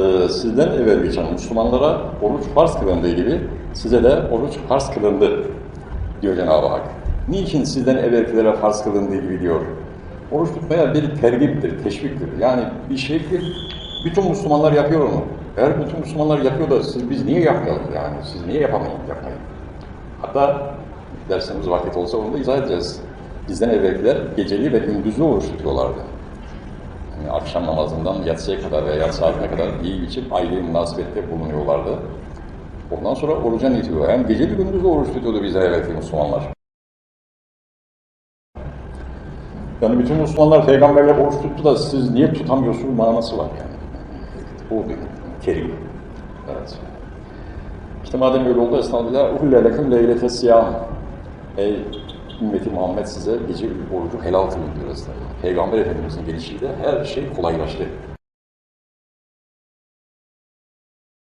Ee, sizden evvel geçen Müslümanlara oruç farz kılındığı gibi size de oruç farz kılındı diyor Cenab-ı Hak. Niçin sizden evvelkilere farz kılındığı gibi diyor. Oruç tutmaya bir tergiptir, teşviktir. Yani bir şeydir. Bütün Müslümanlar yapıyor onu. Eğer bütün Müslümanlar yapıyor da siz biz niye yapmayalım yani? Siz niye yapamayın, yapmayın? Hatta dersimiz vakit olsa onu da izah edeceğiz. Bizden evvelkiler geceli ve gündüzlü oruç tutuyorlardı. Yani akşam namazından yatsıya kadar veya yatsı saatine kadar iyi içip aile münasebette bulunuyorlardı. Ondan sonra oruca niyetiyorlar. Yani geceli gündüz oruç tutuyordu bizden evvelki Müslümanlar. Yani bütün Müslümanlar peygamberle oruç tuttu da siz niye tutamıyorsunuz manası var yani. O bir kerim. Evet. İşte madem öyle oldu estağfurullah uhulle lekum leylete siyam. Ey ümmeti Muhammed size gece orucu helal kılın diyor estağfurullah. Peygamber Efendimizin gelişiyle her şey kolaylaştı.